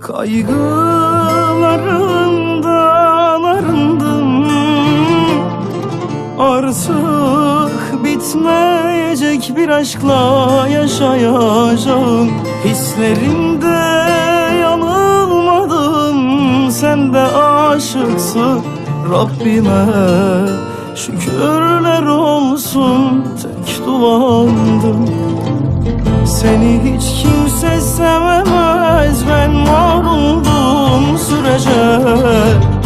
Kaygıların bitmeyecek bir aşkla yaşayacağım. Hislerimde yanılmadım. Sen de aşıksın. Rabbime Şükürler olsun. Tek duamdım seni hiç kimse sevemez. Ben var olduğum sürece.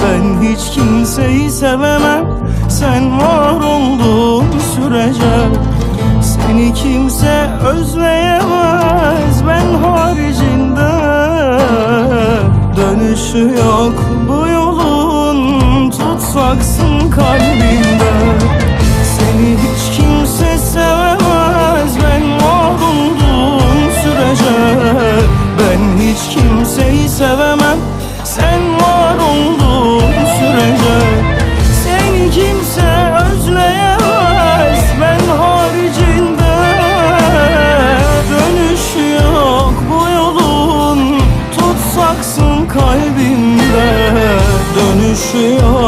Ben hiç kimseyi sevemem. Sen var olduğun sürece Kimse özleyemez. Ben haricinde Dönüşü yok. Bu yolun Tutsaksın kalbinde. Seni hiç kimse sevemez. Ben var olduğum sürece Ben hiç kimseyi sevemem. Sen var olduğun Dönüşü yok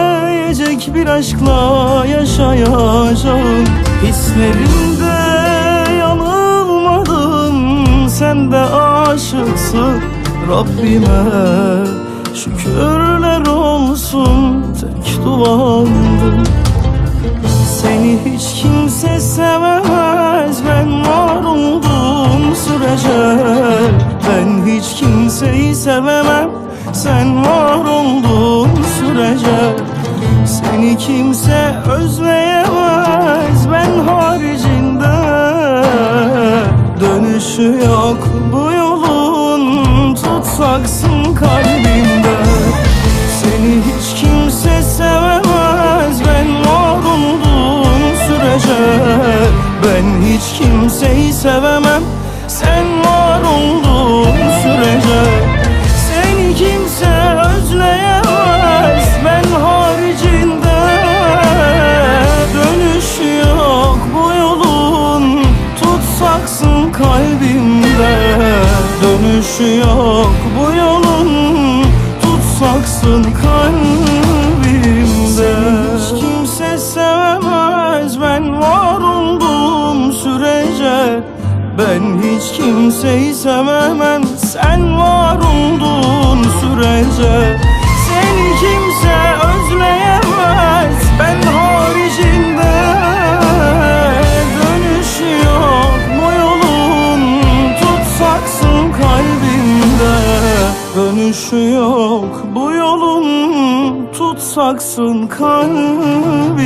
bitmeyecek bir aşkla yaşayacağım. Hislerimde yanılmadım Sen de aşıksın. Rabbime Şükürler olsun tek duamdım seni hiç kimse sevemez Ben var olduğum sürece. Ben hiç kimseyi sevemem Sen var olduğun sürece Seni kimse özleyemez. Ben haricinde Dönüşü yok bu yolun. Tutsaksın kalbimde. Seni hiç kimse sevemez. Ben var olduğum sürece Ben hiç kimseyi sevemem. Sen var olduğun Dönüşü yok bu yolun. Tutsaksın kalbimde. Seni kimse sevemez. Ben var olduğum sürece Ben hiç kimseyi sevemem. Sen var olduğun sürece Seni kimse yolun Tutsaksın kalbimde